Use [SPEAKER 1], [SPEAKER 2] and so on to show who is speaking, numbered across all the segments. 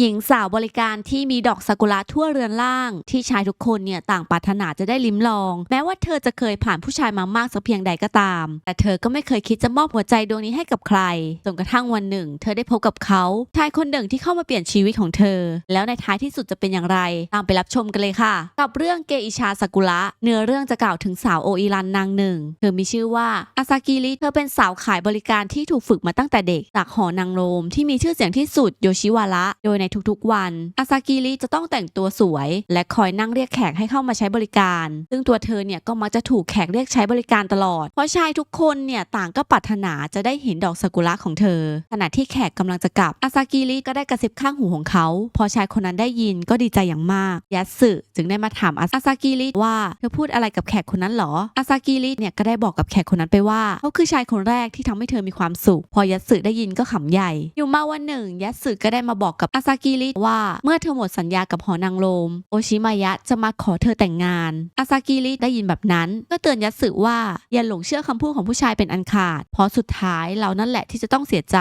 [SPEAKER 1] หญิงสาวบริการที่มีดอกซากุระทั่วเรือนล่าง ที่ชายทุกคนเนี่ยต่างปรารถนาจะได้ลิ้มลอง แม้ว่าเธอจะเคยผ่านผู้ชายมามากสักเพียงใดก็ตาม แต่เธอก็ไม่เคยคิดจะมอบหัวใจดวงนี้ให้กับใครจนกระทั่งวันหนึ่ง เธอได้พบกับเขาชายคนหนึ่งที่เข้ามาเปลี่ยนชีวิตของเธอ แล้วในท้ายที่สุดจะเป็นอย่างไร ตามไปรับชมกันเลยค่ะ กับเรื่องเกอิชาซากุระเนื้อเรื่องจะกล่าวถึงสาวโออิรันนางหนึ่ง เธอมีชื่อว่าอาซากิริเธอเป็นสาวขายบริการที่ถูกฝึกมาตั้งแต่เด็กจากหอนางโรมที่มีชื่อเสียงที่สุดโยชิวาระโดยในทุกๆวัน อาซากิริจะต้องแต่งตัวสวย และคอยนั่งเรียกแขกให้เข้ามาใช้บริการ ซึ่งตัวเธอเนี่ยก็มักจะถูกแขกเรียกใช้บริการตลอด เพราะชายทุกคนเนี่ยต่างก็ปรารถนาจะได้เห็นดอกซากุระของเธอ ขณะที่แขกกำลังจะกลับ อาซากิริก็ได้กระซิบข้างหูของเขา พอชายคนนั้นได้ยินก็ดีใจอย่างมากยัตสึจึงได้มาถามอาซากิริว่าเธอพูดอะไรกับแขกคนนั้นหรอ อาซากิริเนี่ยก็ได้บอกกับแขกคนนั้นไปว่าเขาคือชายคนแรกที่ทำให้เธอมีความสุข พอยัตสึได้ยินก็ขำใหญ่ อยู่มาวันหนึ่งยัตสึก็ได้มาบอกกับอาซาากิริว่าเมื่อเธอหมดสัญญากับหอนางโรมโอชิมายะจะมาขอเธอแต่งงานอาซากิริได้ยินแบบนั้น ก็เตือนยัตสึว่าอย่าหลงเชื่อคำพูดของผู้ชายเป็นอันขาด เพราะสุดท้ายเรานั่นแหละที่จะต้องเสียใจ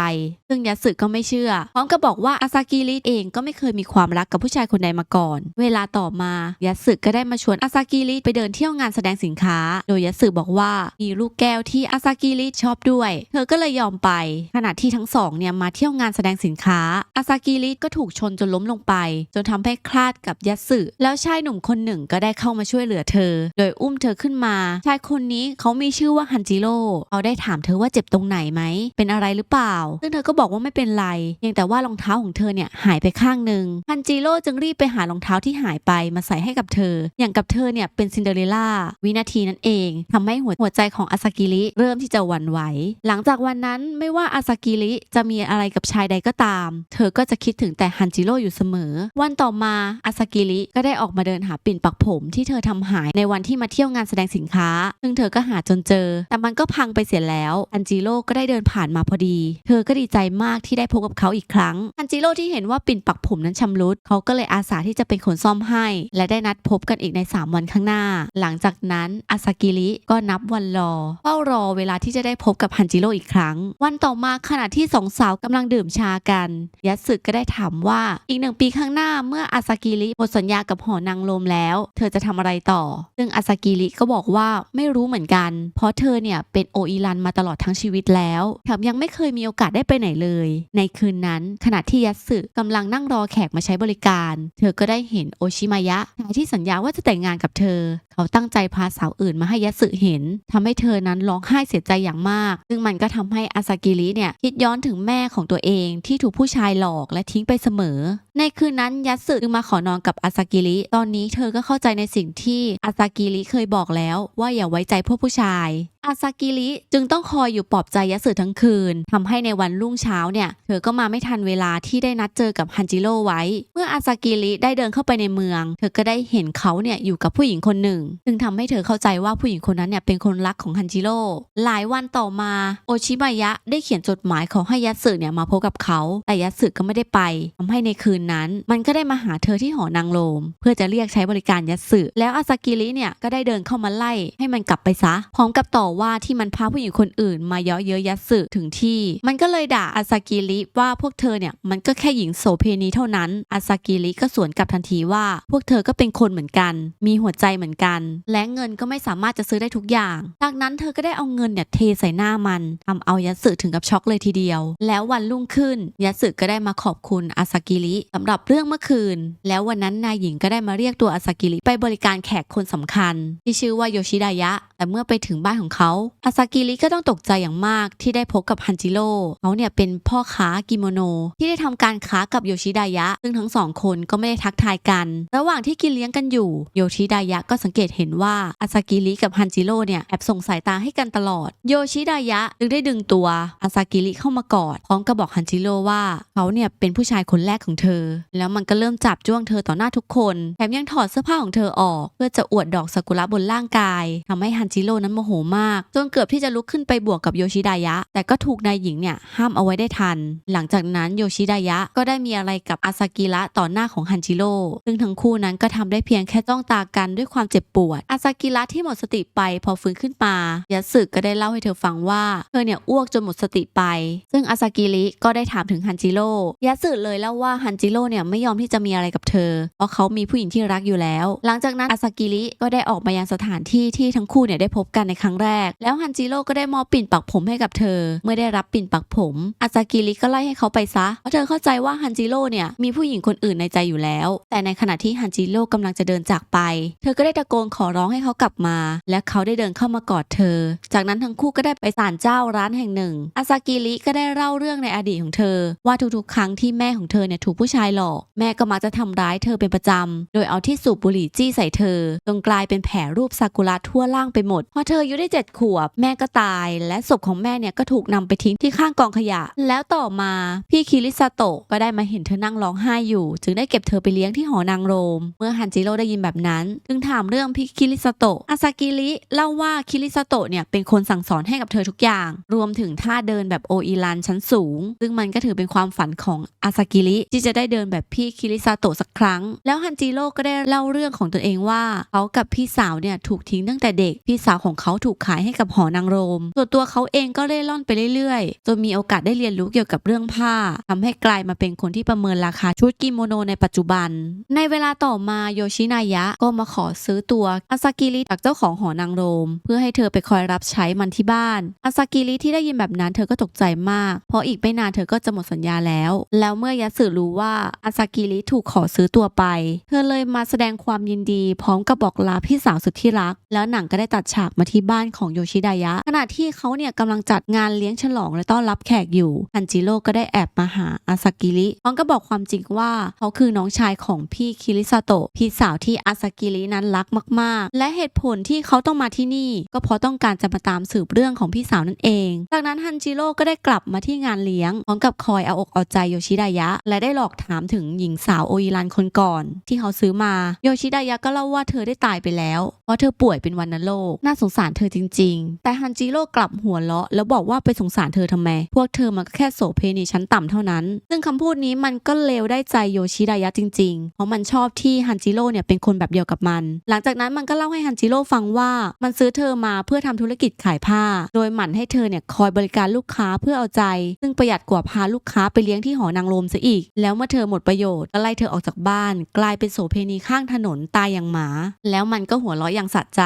[SPEAKER 1] ซึ่งยัตสึก็ไม่เชื่อ พร้อมกับบอกว่าอาซากิริเองก็ไม่เคยมีความรักกับผู้ชายคนใดมาก่อน เวลาต่อมายัตสึก็ได้มาชวนอาซากิริไปเดินเที่ยวงานแสดงสินค้า โดยยัตสึบอกว่ามีลูกแก้วที่อาซากิริชอบด้วย เธอก็เลยยอมไป ขณะที่ทั้งสองเนี่ยมาเที่ยวงานแสดงสินค้าอาซากิริก็ถูกูกชนจนล้มลงไป จนทำให้คลาดกับยัตสึแล้วชายหนุ่มคนหนึ่งก็ได้เข้ามาช่วยเหลือเธอ โดยอุ้มเธอขึ้นมา ชายคนนี้เขามีชื่อว่าฮันจิโร่เขาได้ถามเธอว่าเจ็บตรงไหนไหม เป็นอะไรหรือเปล่า ซึ่งเธอก็บอกว่าไม่เป็นไรเพียงแต่ว่ารองเท้าของเธอเนี่ยหายไปข้างหนึ่งฮันจิโร่จึงรีบไปหารองเท้าที่หายไปมาใส่ให้กับเธอ อย่างกับเธอเนี่ยเป็นซินเดอเรลล่าวินาทีนั้นเองทำให้หัวหัวใจของอาซากิริเริ่มที่จะหวั่นไหว หลังจากวันนั้นไม่ว่าอาซากิริจะมีอะไรกับชายใดก็ตาม เธอก็จะคิดถึงแต่ฮันจิโร่อยู่เสมอ วันต่อมาอาซากิริก็ได้ออกมาเดินหาปิ่นปักผมที่เธอทำหายในวันที่มาเที่ยวงานแสดงสินค้า ซึ่งเธอก็หาจนเจอ แต่มันก็พังไปเสียแล้วฮันจิโร่ก็ได้เดินผ่านมาพอดี เธอก็ดีใจมากที่ได้พบกับเขาอีกครั้งฮันจิโร่ที่เห็นว่าปิ่นปักผมนั้นชำรุดเขาก็เลยอาสาที่จะเป็นคนซ่อมให้ และได้นัดพบกันอีกใน 3 วันข้างหน้า หลังจากนั้นอาซากิริก็นับวันรอเฝ้ารอเวลาที่จะได้พบกับฮันจิโร่อีกครั้ง วันต่อมาขณะที่สองสาวกำลังดื่มชากัน ยัตสึก็ได้ถามว่าอีกหนึ่งปีข้างหน้าเมื่ออาซากิริหมดสัญญากับหอนางโรมแล้ว เธอจะทำอะไรต่อ ซึ่งอาซากิริก็บอกว่าไม่รู้เหมือนกัน เพราะเธอเนี่ยเป็นโออิรันมาตลอดทั้งชีวิตแล้วแถมยังไม่เคยมีโอกาสได้ไปไหนเลย ในคืนนั้น ขณะที่ยัตสึกำลังนั่งรอแขกมาใช้บริการ เธอก็ได้เห็นโอชิมายะชายที่สัญญาว่าจะแต่งงานกับเธอ เขาตั้งใจพาสาวอื่นมาให้ยัตสึเห็นทำให้เธอนั้นร้องไห้เสียใจอย่างมาก ซึ่งมันก็ทำให้อาซากิริเนี่ยคิดย้อนถึงแม่ของตัวเองที่ถูกผู้ชายหลอกและทิ้งไปเสมอ ในคืนนั้นยัตสึจึงมาขอนอนกับอาซากิริ ตอนนี้เธอก็เข้าใจในสิ่งที่อาซากิริเคยบอกแล้วว่าอย่าไว้ใจพวกผู้ชาย อาซากิริจึงต้องคอยอยู่ปลอบใจยัตสึทั้งคืนทำให้ในวันรุ่งเช้าเนี่ย เธอก็มาไม่ทันเวลาที่ได้นัดเจอกับฮันจิโร่ไว้ เมื่ออาซากิริได้เดินเข้าไปในเมือง เธอก็ได้เห็นเขาเนี่ยอยู่กับผู้หญิงคนหนึ่ง ซึ่งทำให้เธอเข้าใจว่าผู้หญิงคนนั้นเนี่ยเป็นคนรักของฮันจิโร่ หลายวันต่อมาโอชิมายะได้เขียนจดหมายขอให้ยัตสึเนี่ยมาพบกับเขา แต่ยัตสึก็ไม่ได้ไปทำให้ในคืนนั้น มันก็ได้มาหาเธอที่หอนางโรมเพื่อจะเรียกใช้บริการยัตสึแล้วอาซากิริเนี่ยก็ได้เดินเข้ามาไล่ให้มันกลับไปซะ พร้อมกับต่อว่าที่มันพาผู้หญิงคนอื่น มาเยาะเย้ยยัตสึถึงที่ มันก็เลยด่าอาซากิริว่าพวกเธอเนี่ยมันก็แค่หญิงโสเพณีเท่านั้นอาซากิริก็สวนกลับทันทีว่า พวกเธอก็เป็นคนเหมือนกัน มีหัวใจเหมือนกัน และเงินก็ไม่สามารถจะซื้อได้ทุกอย่าง จากนั้นเธอก็ได้เอาเงินเนี่ยเทใส่หน้ามันทำเอายัตสึถึงกับช็อกเลยทีเดียว แล้ววันรุ่งขึ้นยัตสึก็ได้มาขอบคุณอาซากิริสำหรับเรื่องเมื่อคืน แล้ววันนั้นนายหญิงก็ได้มาเรียกตัวอาซากิริไปบริการแขกคนสำคัญ ที่ชื่อว่าโยชิดายะ แต่เมื่อไปถึงบ้านของเขาอาซากิริก็ต้องตกใจอย่างมากที่ได้พบกับฮันจิโร่เขาเนี่ยเป็นพ่อค้ากิโมโน ที่ได้ทำการค้ากับโยชิดายะ ซึ่งทั้งสองคนก็ไม่ได้ทักทายกัน ระหว่างที่กินเลี้ยงกันอยู่โยชิดายะก็สังเกตเห็นว่าอาซากิริกับฮันจิโร่เนี่ยแอบส่งสายตาให้กันตลอด โยชิดายะจึงได้ดึงตัวอาซากิริเข้ามากอดพร้อมกับบอกฮันจิโร่ว่าเขาเนี่ยเป็นผู้ชายคนแรกของเธอ แล้วมันก็เริ่มจับจ้วงเธอต่อหน้าทุกคนแถมยังถอดเสื้อผ้าของเธอออก เพื่อจะอวดดอกซากุระบนร่างกายทำให้ฮันจิโร่นั้นโมโหมากๆจนเกือบที่จะลุกขึ้นไปบวกกับโยชิดายะ แต่ก็ถูกนายหญิงเนี่ยห้ามเอาไว้ได้ทัน หลังจากนั้นโยชิดายะก็ได้มีอะไรกับอาซากิระต่อหน้าของฮันจิโร่ซึ่งทั้งคู่นั้นก็ทำได้เพียงแค่จ้องตากันด้วยความเจ็บปวด อาซากิระที่หมดสติไปพอฟื้นขึ้นมายาสึก็ได้เล่าให้เธอฟังว่าเธอเนี่ยอ้วกจนหมดสติไป ซึ่งอาซากิริก็ได้ถามถึงฮันจิโร่ยาสึเลยเล่าว่าฮันจิโร่เนี่ยไม่ยอมที่จะมีอะไรกับเธอ เพราะเขามีผู้หญิงที่รักอยู่แล้ว หลังจากนั้นอาซากิริก็ได้ออกมายังสถานที่ที่ทั้งคู่เนี่ยได้พบกันในครั้งแรกแล้วฮันจิโร่ก็ได้มอบปิ่นปักผมให้กับเธอ เมื่อได้รับปิ่นปักผมอาซากิริก็ไล่ให้เขาไปซะเพราะเธอเข้าใจว่าฮันจิโร่เนี่ยมีผู้หญิงคนอื่นในใจอยู่แล้ว แต่ในขณะที่ฮันจิโร่กำลังจะเดินจากไป เธอก็ได้ตะโกนขอร้องให้เขากลับมา และเขาได้เดินเข้ามากอดเธอ จากนั้นทั้งคู่ก็ได้ไปศาลเจ้าร้านแห่งหนึ่งอาซากิริก็ได้เล่าเรื่องในอดีตของเธอ ว่าทุกๆ ครั้งที่แม่ของเธอเนี่ยถูกผู้ชายหลอก แม่ก็มักจะทำร้ายเธอเป็นประจำ โดยเอาที่สูบบุหรี่จี้ใส่เธอจนกลายเป็นแผลรูปซากุระทั่วร่างไปหมด พอเธออายุได้เจ็ดขวบ แม่ก็ตาย และศพของแม่เนี่ยก็ถูกนำไปทิ้งที่ข้างกองขยะ แล้วต่อมาพี่คิริซาโตะก็ได้มาเห็นเธอนั่งร้องไห้อยู่ จึงได้เก็บเธอไปเลี้ยงที่หอนางโรม เมื่อฮันจิโร่ได้ยินแบบนั้น จึงถามเรื่องพี่คิริซาโตะอาซากิริเล่าว่าคิริซาโตะเนี่ยเป็นคนสั่งสอนให้กับเธอทุกอย่าง รวมถึงท่าเดินแบบโออีรันชั้นสูง ซึ่งมันก็ถือเป็นความฝันของอาซากิริที่จะได้เดินแบบพี่คิริซาโตะสักครั้ง แล้วฮันจิโร่ก็ได้เล่าเรื่องของตัวเองว่าเขากับพี่สาวเนี่ยถูกทิ้งตั้งแต่เด็ก พี่สาวของเขาถูกขายให้กับหอนางโรม ส่วนตัวเขาเองก็เล่ร่อนไปเรื่อยๆ จนมีโอกาสได้เรียนรู้เกี่ยวกับเรื่องผ้าทำให้กลายมาเป็นคนที่ประเมินราคาชุดกิโมโนในปัจจุบัน ในเวลาต่อมาโยชินายะก็มาขอซื้อตัวอาซากิริจากเจ้าของหอนางโรม เพื่อให้เธอไปคอยรับใช้มันที่บ้านอาซากิริที่ได้ยินแบบนั้นเธอก็ตกใจมาก เพราะอีกไม่นานเธอก็จะหมดสัญญาแล้ว แล้วเมื่อยาสึรู้ว่าอาซากิริถูกขอซื้อตัวไป เธอเลยมาแสดงความยินดี พร้อมกับบอกลาพี่สาวสุดที่รัก แล้วหนังก็ได้ตัดฉากมาที่บ้านของโยชิดายะ ขณะที่เขาเนี่ยกำลังจัดงานเลี้ยงฉลองและต้อนรับแขกอยู่ฮันจิโร่ก็ได้แอบมาหาอาซากิริพร้อมก็บอกความจริงว่าเขาคือน้องชายของพี่คิริซาโตะพี่สาวที่อาซากิรินั้นรักมาก ๆ และเหตุผลที่เขาต้องมาที่นี่ ก็เพราะต้องการจะมาตามสืบเรื่องของพี่สาวนั่นเอง จากนั้นฮันจิโร่ก็ได้กลับมาที่งานเลี้ยงพร้อมกับคอยเอาอกเอาใจโยชิดายะ และได้หลอกถามถึงหญิงสาวโออิรันคนก่อน ที่เขาซื้อมาโยชิดายะก็เล่าว่าเธอได้ตายไปแล้ว เพราะเธอป่วยเป็นวัณโรคน่าสงสารเธอจริงๆแต่ฮันจิโร่กลับหัวเราะแล้วบอกว่าไปสงสารเธอทำไม พวกเธอมันก็แค่โสเพณีชั้นต่ำเท่านั้น ซึ่งคำพูดนี้มันก็เลวได้ใจโยชิดายะจริง ๆ เพราะมันชอบที่ฮันจิโร่เนี่ยเป็นคนแบบเดียวกับมัน หลังจากนั้นมันก็เล่าให้ฮันจิโร่ฟังว่ามันซื้อเธอมาเพื่อทำธุรกิจขายผ้า โดยหมั่นให้เธอเนี่ยคอยบริการลูกค้าเพื่อเอาใจ ซึ่งประหยัดกว่าพาลูกค้าไปเลี้ยงที่หอนางรมซะอีก แล้วเมื่อเธอหมดประโยชน์ก็ไล่เธอออกจากบ้าน กลายเป็นโสเพณีข้างถนนตายอย่างหมา แล้วมันก็หัวเราะอย่างสะใจ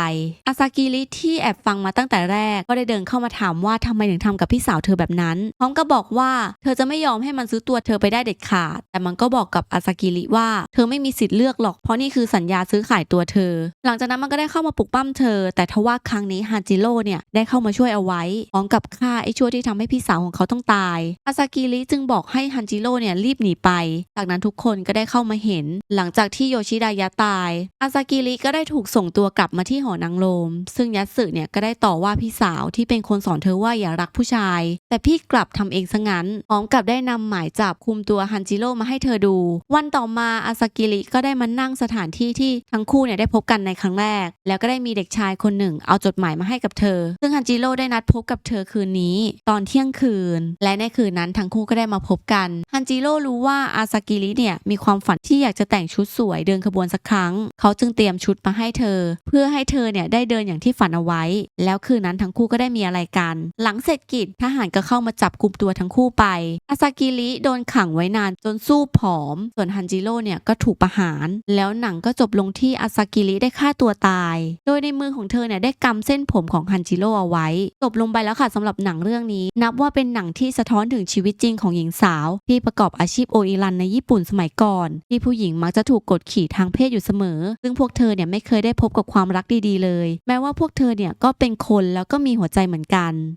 [SPEAKER 1] อาซากิริที่แอบฟังมาตั้งแต่แรก ก็ได้เดินเข้ามาถามว่าทำไมถึงทำกับพี่สาวเธอแบบนั้น พร้อมกับบอกว่าเธอจะไม่ยอมให้มันซื้อตัวเธอไปได้เด็ดขาด แต่มันก็บอกกับอาซากิริว่าเธอไม่มีสิทธิ์เลือกหรอก เพราะนี่คือสัญญาซื้อขายตัวเธอ หลังจากนั้นมันก็ได้เข้ามาปลุกปั้มเธอ แต่ทว่าครั้งนี้ฮาจิโร่เนี่ยได้เข้ามาช่วยเอาไว้ พร้อมกับฆ่าไอ้ชั่วที่ทำให้พี่สาวของเขาต้องตาย อาซากิริจึงบอกให้ฮันจิโร่เนี่ยรีบหนีไป จากนั้นทุกคนก็ได้เข้ามาเห็น หลังจากที่โยชิดายะตาย อาซากิริก็ได้ถูกส่งตัวกลับมาที่หอนางโรม ซึ่งยัตสึเนี่ยก็ได้ต่อว่าพี่สาวที่เป็นคนสอนเธอว่าอย่ารักผู้ชาย แต่พี่กลับทำเองซะงั้นพร้อมกับได้นำหมายจับคุมตัวฮันจิโร่มาให้เธอดู วันต่อมาอาซากิริก็ได้มานั่งสถานที่ที่ทั้งคู่เนี่ยได้พบกันในครั้งแรก แล้วก็ได้มีเด็กชายคนหนึ่ง เอาจดหมายมาให้กับเธอ ซึ่งฮันจิโร่ได้นัดพบกับเธอคืนนี้ ตอนเที่ยงคืน และในคืนนั้นทั้งคู่ก็ได้มาพบกันฮันจิโร่รู้ว่าอาซากิริเนี่ยมีความฝันที่อยากจะแต่งชุดสวยเดินขบวนสักครั้ง เขาจึงเตรียมชุดมาให้เธอ เพื่อให้เธอเนี่ยได้เดินอย่างที่ฝันเอาไว้แล้วคืนนั้นทั้งคู่ก็ได้มีอะไรกัน หลังเสร็จกิจทหารก็เข้ามาจับกุมตัวทั้งคู่ไป อาซากิริโดนขังไว้นานจนสู้ผอม ส่วนฮันจิโร่เนี่ยก็ถูกประหาร แล้วหนังก็จบลงที่อาซากิริได้ฆ่าตัวตาย โดยในมือของเธอเนี่ยได้กำเส้นผมของฮันจิโร่เอาไว้ จบลงไปแล้วค่ะสำหรับหนังเรื่องนี้ นับว่าเป็นหนังที่สะท้อนถึงชีวิตจริงของหญิงสาว ที่ประกอบอาชีพโออิรันในญี่ปุ่นสมัยก่อน ที่ผู้หญิงมักจะถูกกดขี่ทางเพศอยู่เสมอ ซึ่งพวกเธอเนี่ยไม่เคยได้พบกับความรักดีๆเลย แม้ว่าพวกเธอเนี่ยก็เป็นเป็นคนแล้วก็มีหัวใจเหมือนกัน